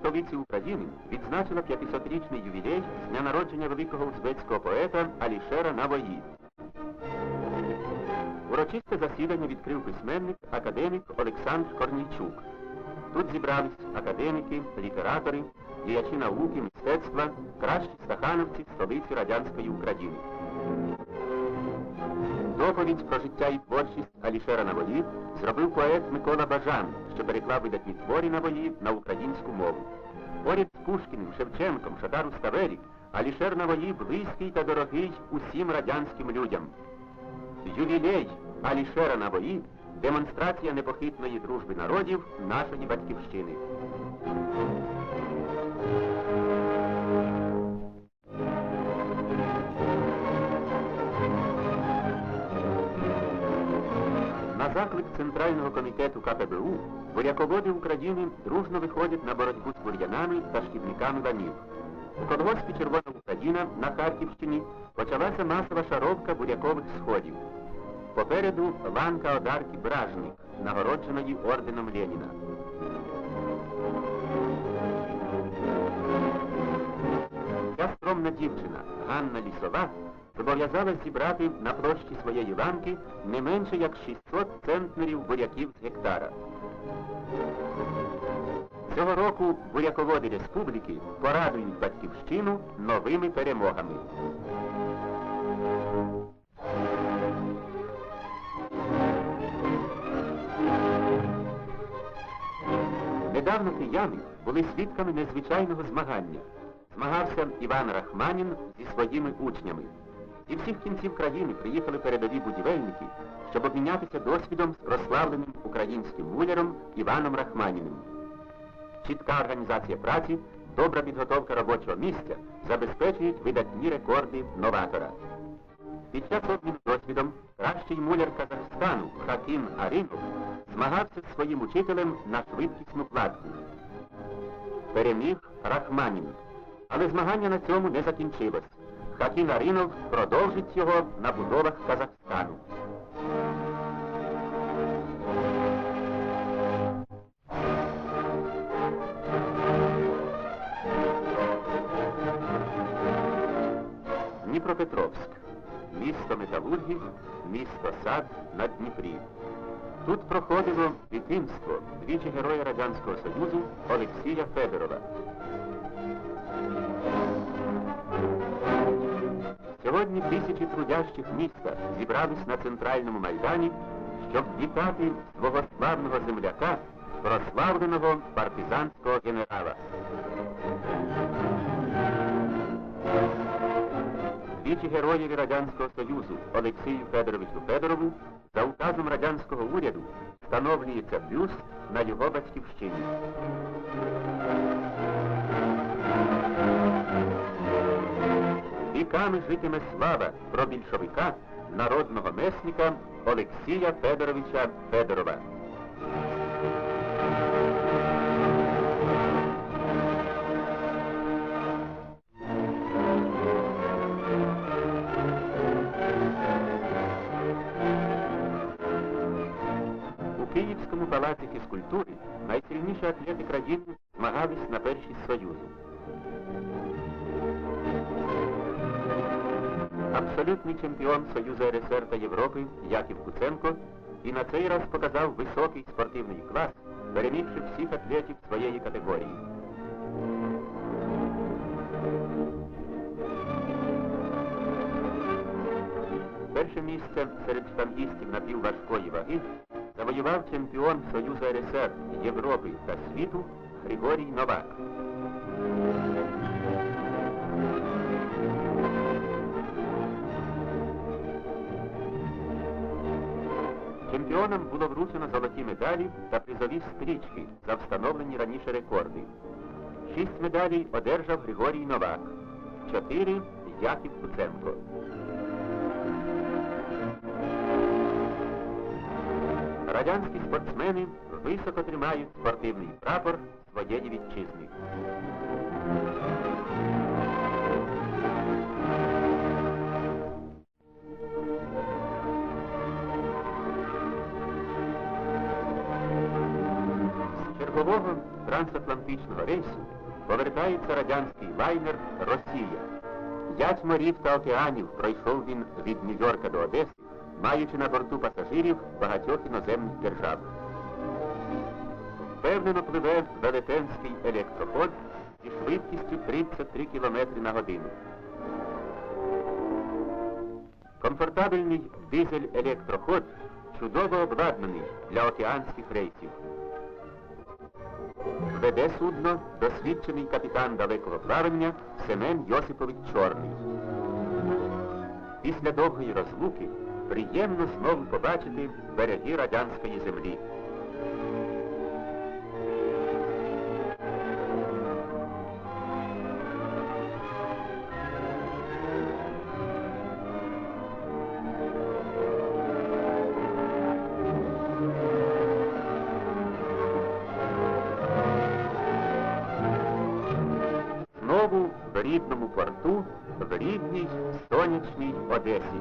столиці України відзначила 500-річний ювілей з дня народження великого узбецького поета Алішера Навої. Урочисте засідання відкрив письменник, академік Олександр Корнійчук. Тут зібрались академіки, літератори, діячі науки, мистецтва, кращі стахановці столиці радянської України. Доповідь про життя і творчість Алішера Навої зробив поет Микола Бажан, що переклав видатні твори Навої на українську мову. Поряд з Пушкіним, Шевченком, Шатару Ставері, Алішер Навої близький та дорогий усім радянським людям. Ювілей Алішера Навої – демонстрація непохитної дружби народів нашої батьківщини. Заклик Центрального комітету КПБУ буряководи України дружно виходять на боротьбу з бур'янами та шкідниками ланів. У колгоспі Червона Україна на Харківщині почалася масова шаровка бурякових сходів. Попереду ланка одарки Бражник, нагородженої орденом Леніна. Ця скромна дівчина, Ганна Лісова, зобов'язалась зібрати на площі своєї ланки не менше як 600 центнерів буряків з гектара. Цього року буряководи республіки порадують батьківщину новими перемогами. Недавно кияни були свідками незвичайного змагання. Змагався Іван Рахманін зі своїми учнями. Зі всіх кінців країни приїхали передові будівельники, щоб обмінятися досвідом з прославленим українським муляром Іваном Рахманіним. Чітка організація праці, добра підготовка робочого місця забезпечують видатні рекорди новатора. Під час обміну досвідом кращий муляр Казахстану Хакім Аринов змагався з своїм учителем на швидкісну кладку. Переміг Рахманін. Але змагання на цьому не закінчилось. Хакін Аринов продовжить його на будовах Казахстану. Дніпропетровськ. Місто металургів, місто сад на Дніпрі. Тут проходило дитинство двічі героя Радянського Союзу Олексія Федорова. Сьогодні тисячі трудящих міста зібрались на центральному майдані, щоб вітати свого славного земляка, прославленого партизанського генерала. Двічі героєві Радянського Союзу Олексію Федоровичу Федорову за указом радянського уряду встановлюється бюст на його батьківщині. Віками житиме слава про більшовика, народного месника Олексія Федоровича Федорова. У Київському палаці фізкультури найсильніші атлети країни змагались на першість Союзу. Абсолютний чемпіон Союзу РСР та Європи Яків Куценко і на цей раз показав високий спортивний клас, перемігши всіх атлетів своєї категорії. Перше місце серед штангістів напівважкої ваги завоював чемпіон Союзу РСР, Європи та світу Григорій Новак. Чемпіонам було вручено золоті медалі та призові стрічки за встановлені раніше рекорди. Шість медалей одержав Григорій Новак, чотири Яків Куценко. Радянські спортсмени високо тримають спортивний прапор своєї вітчизни. З чергового трансатлантичного рейсу повертається радянський лайнер Росія. П'ять морів та океанів пройшов він від Нью-Йорка до Одеси, маючи на борту пасажирів багатьох іноземних держав. Впевнено пливе велетенський електроход зі швидкістю 33 км на годину. Комфортабельний дизель-електроход чудово обладнаний для океанських рейсів. Веде судно досвідчений капітан далекого плавання Семен Йосипович Чорний. Після довгої розлуки приємно знову побачити береги радянської землі. Рідному порту, в рідній сонячній Одесі.